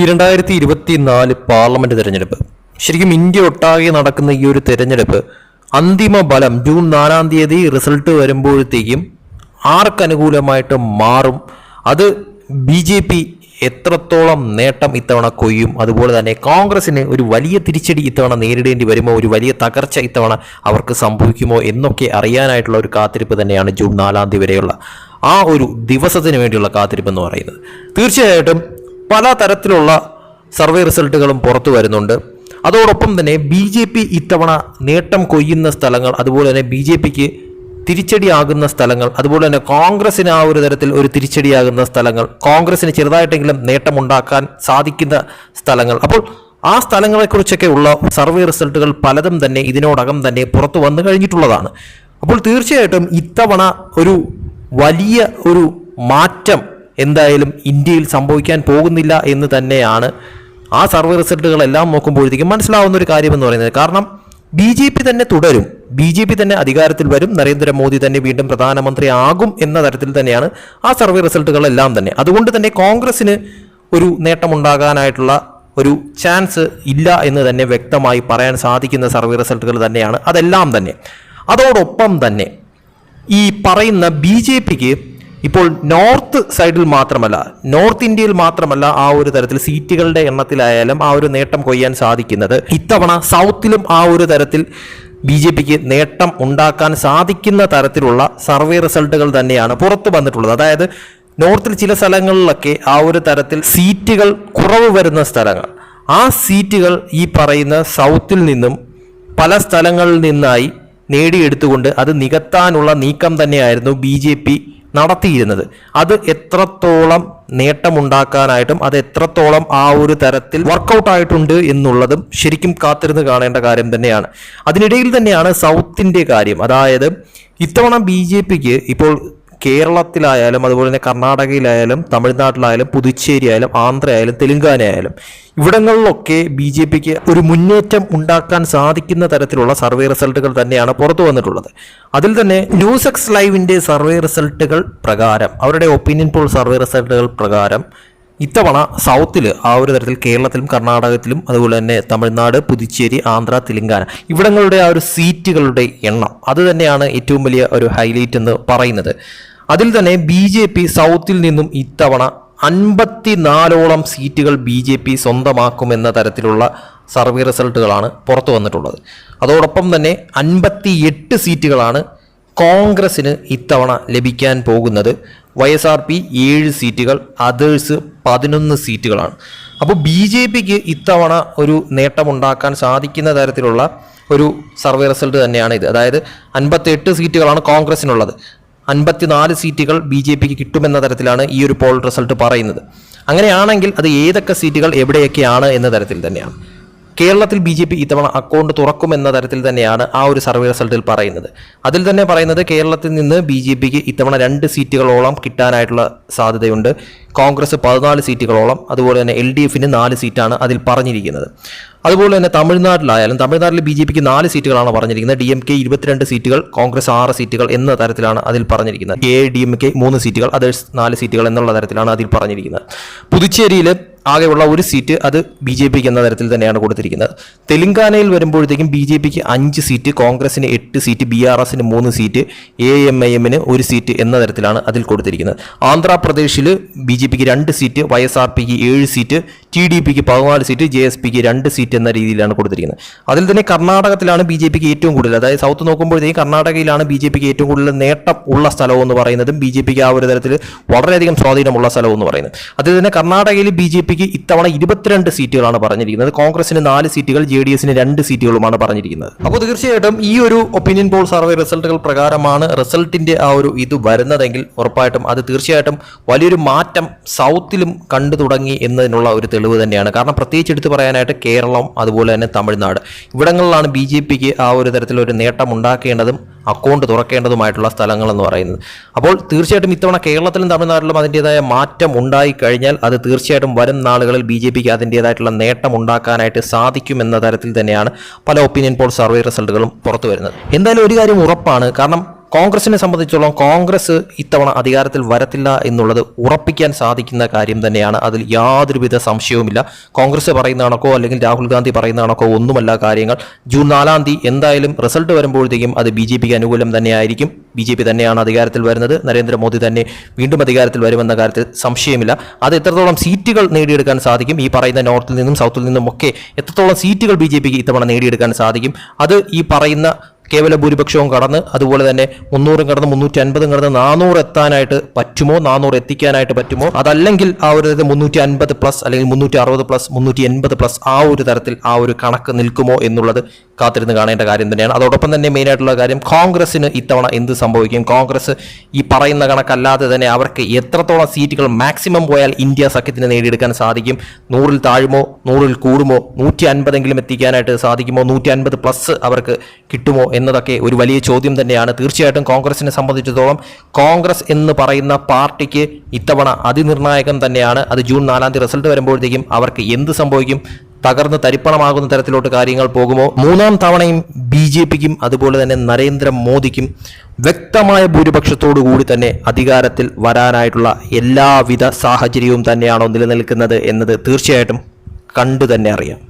ഈ രണ്ടായിരത്തി ഇരുപത്തിനാല് പാർലമെന്റ് തെരഞ്ഞെടുപ്പ്. ശരിക്കും ഇന്ത്യ ഒട്ടാകെ നടക്കുന്ന ഈ ഒരു തെരഞ്ഞെടുപ്പ് അന്തിമ ഫലം ജൂൺ നാലാം തീയതി റിസൾട്ട് വരുമ്പോഴത്തേക്കും ആർക്കനുകൂലമായിട്ട് മാറും? അത് ബി ജെ പി എത്രത്തോളം നേട്ടം ഇത്തവണ കൊയ്യും? അതുപോലെ തന്നെ കോൺഗ്രസിന് ഒരു വലിയ തിരിച്ചടി ഇത്തവണ നേരിടേണ്ടി വരുമോ? ഒരു വലിയ തകർച്ച ഇത്തവണ അവർക്ക് സംഭവിക്കുമോ? എന്നൊക്കെ അറിയാനായിട്ടുള്ള ഒരു കാത്തിരിപ്പ് തന്നെയാണ് ജൂൺ നാലാം തീയതി വരെയുള്ള ആ ഒരു ദിവസത്തിന് വേണ്ടിയുള്ള കാത്തിരിപ്പ് എന്ന് പറയുന്നത്. തീർച്ചയായിട്ടും പല തരത്തിലുള്ള സർവേ റിസൾട്ടുകളും പുറത്തു വരുന്നുണ്ട്. അതോടൊപ്പം തന്നെ ബി ജെ പി ഇത്തവണ നേട്ടം കൊയ്യുന്ന സ്ഥലങ്ങൾ അതുപോലെ തന്നെ ബി ജെ പിക്ക് തിരിച്ചടിയാകുന്ന സ്ഥലങ്ങൾ അതുപോലെ തന്നെ കോൺഗ്രസിന് ആ ഒരു തരത്തിൽ ഒരു തിരിച്ചടിയാകുന്ന സ്ഥലങ്ങൾ കോൺഗ്രസിന് ചെറുതായിട്ടെങ്കിലും നേട്ടമുണ്ടാക്കാൻ സാധിക്കുന്ന സ്ഥലങ്ങൾ. അപ്പോൾ ആ സ്ഥലങ്ങളെക്കുറിച്ചൊക്കെ ഉള്ള സർവേ റിസൾട്ടുകൾ പലതും തന്നെ ഇതിനോടകം തന്നെ പുറത്തു വന്നു കഴിഞ്ഞിട്ടുള്ളതാണ്. അപ്പോൾ തീർച്ചയായിട്ടും ഇത്തവണ ഒരു വലിയ ഒരു മാറ്റം എന്തായാലും ഇന്ത്യയിൽ സംഭവിക്കാൻ പോകുന്നില്ല എന്ന് തന്നെയാണ് ആ സർവേ റിസൾട്ടുകളെല്ലാം നോക്കുമ്പോഴത്തേക്കും മനസ്സിലാവുന്ന ഒരു കാര്യമെന്ന് പറയുന്നത്. കാരണം ബി ജെ പി തന്നെ തുടരും. ബി ജെ പി തന്നെ അധികാരത്തിൽ വരും. നരേന്ദ്രമോദി തന്നെ വീണ്ടും പ്രധാനമന്ത്രി ആകും എന്ന തരത്തിൽ തന്നെയാണ് ആ സർവേ റിസൾട്ടുകളെല്ലാം തന്നെ. അതുകൊണ്ട് തന്നെ കോൺഗ്രസിന് ഒരു നേട്ടമുണ്ടാകാനായിട്ടുള്ള ഒരു ചാൻസ് ഇല്ല എന്ന് തന്നെ വ്യക്തമായി പറയാൻ സാധിക്കുന്ന സർവേ റിസൾട്ടുകൾ തന്നെയാണ്. അതെല്ലാം തന്നെ. അതോടൊപ്പം തന്നെ ഈ പറയുന്ന ബി ജെ പിക്ക് ഇപ്പോൾ നോർത്ത് സൈഡിൽ മാത്രമല്ല നോർത്ത് ഇന്ത്യയിൽ മാത്രമല്ല ആ ഒരു തരത്തിൽ സീറ്റുകളുടെ എണ്ണത്തിലായാലും ആ ഒരു നേട്ടം കൊയ്യാൻ സാധിക്കുന്നത്. ഇത്തവണ സൗത്തിലും ആ ഒരു തരത്തിൽ ബി ജെ പിക്ക് നേട്ടം ഉണ്ടാക്കാൻ സാധിക്കുന്ന തരത്തിലുള്ള സർവേ റിസൾട്ടുകൾ തന്നെയാണ് പുറത്തു വന്നിട്ടുള്ളത്. അതായത് നോർത്തിൽ ചില സ്ഥലങ്ങളിലൊക്കെ ആ ഒരു തരത്തിൽ സീറ്റുകൾ കുറവ് വരുന്ന സ്ഥലങ്ങൾ. ആ സീറ്റുകൾ ഈ പറയുന്ന സൗത്തിൽ നിന്നും പല സ്ഥലങ്ങളിൽ നിന്നായി നേടിയെടുത്തുകൊണ്ട് അത് നികത്താനുള്ള നീക്കം തന്നെയായിരുന്നു ബി ജെ പി നടത്തിയിരുന്നത്. അത് എത്രത്തോളം നേട്ടമുണ്ടാക്കാനായിട്ടും അത് എത്രത്തോളം ആ ഒരു തരത്തിൽ വർക്കൗട്ട് ആയിട്ടുണ്ട് എന്നുള്ളതും ശരിക്കും കാത്തിരുന്ന് കാണേണ്ട കാര്യം തന്നെയാണ്. അതിനിടയിൽ തന്നെയാണ് സൗത്തിന്റെ കാര്യം. അതായത് ഇത്തവണ ബി ജെ പിക്ക് ഇപ്പോൾ കേരളത്തിലായാലും അതുപോലെ തന്നെ കർണാടകയിലായാലും തമിഴ്നാട്ടിലായാലും പുതുച്ചേരി ആയാലും ആന്ധ്ര ആയാലും തെലുങ്കാന ആയാലും ഇവിടങ്ങളിലൊക്കെ ബി ജെ പിക്ക് ഒരു മുന്നേറ്റം ഉണ്ടാക്കാൻ സാധിക്കുന്ന തരത്തിലുള്ള സർവേ റിസൾട്ടുകൾ തന്നെയാണ് പുറത്തു വന്നിട്ടുള്ളത്. അതിൽ തന്നെ ന്യൂസ് എക്സ് ലൈവിന്റെ സർവേ റിസൾട്ടുകൾ പ്രകാരം അവരുടെ ഒപ്പീനിയൻ പോൾ സർവേ റിസൾട്ടുകൾ പ്രകാരം ഇത്തവണ സൗത്തിൽ ആ ഒരു തരത്തിൽ കേരളത്തിലും കർണാടകത്തിലും അതുപോലെ തന്നെ തമിഴ്നാട് പുതുച്ചേരി ആന്ധ്ര തെലങ്കാന ഇവിടങ്ങളുടെ ആ ഒരു സീറ്റുകളുടെ എണ്ണം അത് തന്നെയാണ് ഏറ്റവും വലിയ ഒരു ഹൈലൈറ്റ് എന്ന് പറയുന്നത്. അതിൽ തന്നെ ബി ജെ പി സൗത്തിൽ നിന്നും ഇത്തവണ അൻപത്തിനാലോളം സീറ്റുകൾ ബി ജെ പി സ്വന്തമാക്കുമെന്ന തരത്തിലുള്ള സർവേ റിസൾട്ടുകളാണ് പുറത്തു വന്നിട്ടുള്ളത്. അതോടൊപ്പം തന്നെ അൻപത്തി എട്ട് സീറ്റുകളാണ് കോൺഗ്രസിന് ഇത്തവണ ലഭിക്കാൻ പോകുന്നത്. വൈ എസ് ആർ പി ഏഴ് സീറ്റുകൾ അതേഴ്സ് പതിനൊന്ന് സീറ്റുകളാണ്. അപ്പോൾ ബി ജെ പിക്ക് ഇത്തവണ ഒരു നേട്ടമുണ്ടാക്കാൻ സാധിക്കുന്ന തരത്തിലുള്ള ഒരു സർവേ റിസൾട്ട് തന്നെയാണ് ഇത്. അതായത് അൻപത്തെട്ട് സീറ്റുകളാണ് കോൺഗ്രസിനുള്ളത് അൻപത്തിനാല് സീറ്റുകൾ ബി ജെ പിക്ക് കിട്ടുമെന്ന തരത്തിലാണ് ഈ ഒരു പോൾ റിസൾട്ട് പറയുന്നത്. അങ്ങനെയാണെങ്കിൽ അത് ഏതൊക്കെ സീറ്റുകൾ എവിടെയൊക്കെയാണ് എന്ന തരത്തിൽ തന്നെയാണ്. കേരളത്തിൽ ബി ജെ പി ഇത്തവണ അക്കൗണ്ട് തുറക്കുമെന്ന തരത്തിൽ തന്നെയാണ് ആ ഒരു സർവേ റിസൾട്ടിൽ പറയുന്നത്. അതിൽ തന്നെ പറയുന്നത് കേരളത്തിൽ നിന്ന് ബി ജെ പിക്ക് ഇത്തവണ രണ്ട് സീറ്റുകളോളം കിട്ടാനായിട്ടുള്ള സാധ്യതയുണ്ട്. കോൺഗ്രസ് പതിനാല് സീറ്റുകളോളം അതുപോലെ തന്നെ എൽ ഡി എഫിന് നാല് സീറ്റാണ് അതിൽ പറഞ്ഞിരിക്കുന്നത്. അതുപോലെ തന്നെ തമിഴ്നാട്ടിലായാലും തമിഴ്നാട്ടിൽ ബി ജെ പിക്ക് നാല് സീറ്റുകളാണ് പറഞ്ഞിരിക്കുന്നത്. ഡി എം കെ ഇരുപത്തിരണ്ട് സീറ്റുകൾ കോൺഗ്രസ് ആറ് സീറ്റുകൾ എന്ന തരത്തിലാണ് അതിൽ പറഞ്ഞിരിക്കുന്നത്. എ ഡി എം കെ മൂന്ന് സീറ്റുകൾ അതേഴ്സ് നാല് സീറ്റുകൾ എന്നുള്ള തരത്തിലാണ് അതിൽ പറഞ്ഞിരിക്കുന്നത്. പുതുച്ചേരിയിൽ ആകെയുള്ള ഒരു സീറ്റ് അത് ബി ജെ പിക്ക് എന്ന തരത്തിൽ തന്നെയാണ് കൊടുത്തിരിക്കുന്നത്. തെലങ്കാനയിൽ വരുമ്പോഴത്തേക്കും ബി ജെ പിക്ക് അഞ്ച് സീറ്റ് കോൺഗ്രസിന് എട്ട് സീറ്റ് ബി ആർ എസിന് മൂന്ന് സീറ്റ് എ എം ഐ എമ്മിന് ഒരു സീറ്റ് എന്ന തരത്തിലാണ് അതിൽ കൊടുത്തിരിക്കുന്നത്. ആന്ധ്രാപ്രദേശിൽ ബി ജെ പിക്ക് രണ്ട് സീറ്റ് വൈ എസ് ആർ പിക്ക് ഏഴ് സീറ്റ് ടി ഡി പിക്ക് പതിനാല് സീറ്റ് ജെ എസ് പിക്ക് രണ്ട് സീറ്റ് എന്ന രീതിയിലാണ് കൊടുത്തിരിക്കുന്നത്. അതിൽ തന്നെ കർണാടകത്തിലാണ് ബി ജെ പിക്ക് ഏറ്റവും കൂടുതൽ. അതായത് സൗത്ത് നോക്കുമ്പോഴത്തേക്കും കർണാടകയിലാണ് ബി ജെ പിക്ക് ഏറ്റവും കൂടുതൽ നേട്ടം ഉള്ള സ്ഥലം എന്ന് പറയുന്നതും ബി ജെ പിക്ക് ആ ഒരു തരത്തിൽ വളരെയധികം സ്വാധീനമുള്ള സ്ഥലം എന്ന് പറയുന്നത്. അതിൽ തന്നെ കർണാടകയിൽ ബി ജെ പിക്ക് ഇത്തവണ ഇരുപത്തിരണ്ട് സീറ്റുകളാണ് പറഞ്ഞിരിക്കുന്നത്. കോൺഗ്രസിന് നാല് സീറ്റുകൾ ജെ ഡി എസിന് രണ്ട് സീറ്റുകളുമാണ് പറഞ്ഞിരിക്കുന്നത്. അപ്പോൾ തീർച്ചയായിട്ടും ഈ ഒരു ഒപ്പീനിയൻ പോൾ സർവേ റിസൾട്ടുകൾ പ്രകാരമാണ് റിസൾട്ടിന്റെ ആ ഒരു ഇത് വരുന്നതെങ്കിൽ ഉറപ്പായിട്ടും അത് തീർച്ചയായിട്ടും വലിയൊരു മാറ്റം സൗത്തിലും കണ്ടു തുടങ്ങി എന്നതിനുള്ള ഒരു തെളിവ് തന്നെയാണ്. കാരണം പ്രത്യേകിച്ച് എടുത്തു പറയാനായിട്ട് കേരളം അതുപോലെ തന്നെ തമിഴ്നാട്. ഇവിടങ്ങളിലാണ് ബി ജെ പിക്ക് ആ ഒരു തരത്തിലൊരു നേട്ടം ഉണ്ടാക്കേണ്ടതും അക്കൗണ്ട് തുറക്കേണ്ടതുമായിട്ടുള്ള സ്ഥലങ്ങളെന്ന് പറയുന്നത്. അപ്പോൾ തീർച്ചയായിട്ടും ഇത്തവണ കേരളത്തിലും തമിഴ്നാട്ടിലും അതിന്റെതായ മാറ്റം ഉണ്ടായി കഴിഞ്ഞാൽ അത് തീർച്ചയായിട്ടും വരും നാളുകളിൽ ബി ജെ പിക്ക് അതിന്റെതായിട്ടുള്ള നേട്ടം ഉണ്ടാക്കാനായിട്ട് സാധിക്കുമെന്ന തരത്തിൽ തന്നെയാണ് പല ഒപ്പീനിയൻ പോൾ സർവേ റിസൾട്ടുകളും പുറത്തു വരുന്നത് എന്തായാലും ഒരു കാര്യം ഉറപ്പാണ്. കാരണം കോൺഗ്രസിനെ സംബന്ധിച്ചോളം കോൺഗ്രസ് ഇത്തവണ അധികാരത്തിൽ വരത്തില്ല എന്നുള്ളത് ഉറപ്പിക്കാൻ സാധിക്കുന്ന കാര്യം തന്നെയാണ്. അതിൽ യാതൊരുവിധ സംശയവുമില്ല. കോൺഗ്രസ് പറയുന്ന കണക്കോ അല്ലെങ്കിൽ രാഹുൽ ഗാന്ധി പറയുന്ന കണക്കോ ഒന്നുമല്ല കാര്യങ്ങൾ. ജൂൺ നാലാം തീയതി എന്തായാലും റിസൾട്ട് വരുമ്പോഴത്തേക്കും അത് ബി ജെ പിക്ക് അനുകൂലം തന്നെയായിരിക്കും. ബി ജെ പി തന്നെയാണ് അധികാരത്തിൽ വരുന്നത്. നരേന്ദ്രമോദി തന്നെ വീണ്ടും അധികാരത്തിൽ വരുമെന്ന കാര്യത്തിൽ സംശയമില്ല. അത് എത്രത്തോളം സീറ്റുകൾ നേടിയെടുക്കാൻ സാധിക്കും? ഈ പറയുന്ന നോർത്തിൽ നിന്നും സൗത്തിൽ നിന്നും ഒക്കെ എത്രത്തോളം സീറ്റുകൾ ബി ജെ പിക്ക് ഇത്തവണ നേടിയെടുക്കാൻ സാധിക്കും? അത് ഈ പറയുന്ന കേവല ഭൂരിപക്ഷവും കടന്ന് അതുപോലെ തന്നെ മുന്നൂറും കടന്ന് മുന്നൂറ്റി അൻപതും കടന്ന് നാനൂറ് എത്താനായിട്ട് പറ്റുമോ? നാനൂറ് എത്തിക്കാനായിട്ട് പറ്റുമോ? അതല്ലെങ്കിൽ ആ ഒരു തരത്തിൽ മുന്നൂറ്റി അൻപത് പ്ലസ് അല്ലെങ്കിൽ മുന്നൂറ്റി അറുപത് പ്ലസ് മുന്നൂറ്റി എൺപത് പ്ലസ് ആ ഒരു തരത്തിൽ ആ ഒരു കണക്ക് നിൽക്കുമോ എന്നുള്ളത് കാത്തിരുന്ന് കാണേണ്ട കാര്യം തന്നെയാണ്. അതോടൊപ്പം തന്നെ മെയിൻ ആയിട്ടുള്ള കാര്യം കോൺഗ്രസിന് ഇത്തവണ എന്ത് സംഭവിക്കും? കോൺഗ്രസ് ഈ പറയുന്ന കണക്കല്ലാതെ തന്നെ അവർക്ക് എത്രത്തോളം സീറ്റുകൾ മാക്സിമം പോയാൽ ഇന്ത്യ സഖ്യത്തിന് നേടിയെടുക്കാൻ സാധിക്കും? നൂറിൽ താഴുമോ? നൂറിൽ കൂടുമോ? നൂറ്റി അൻപതെങ്കിലും എത്തിക്കാനായിട്ട് സാധിക്കുമോ? നൂറ്റി അൻപത് പ്ലസ് അവർക്ക് കിട്ടുമോ എന്നതൊക്കെ ഒരു വലിയ ചോദ്യം തന്നെയാണ്. തീർച്ചയായിട്ടും കോൺഗ്രസിനെ സംബന്ധിച്ചിടത്തോളം കോൺഗ്രസ് എന്ന് പറയുന്ന പാർട്ടിക്ക് ഇത്തവണ അതിനിർണായകം തന്നെയാണ്. അത് ജൂൺ നാലാം തീയതി റിസൾട്ട് വരുമ്പോഴത്തേക്കും അവർക്ക് എന്ത് സംഭവിക്കും? തകർന്ന് തരിപ്പണമാകുന്ന തരത്തിലോട്ട് കാര്യങ്ങൾ പോകുമോ? മൂന്നാം തവണയും ബി ജെ പിക്കും അതുപോലെ തന്നെ നരേന്ദ്രമോദിക്കും വ്യക്തമായ ഭൂരിപക്ഷത്തോടു കൂടി തന്നെ അധികാരത്തിൽ വരാനായിട്ടുള്ള എല്ലാവിധ സാഹചര്യവും തന്നെയാണോ നിലനിൽക്കുന്നത് എന്നത് തീർച്ചയായിട്ടും കണ്ടു തന്നെ അറിയാം.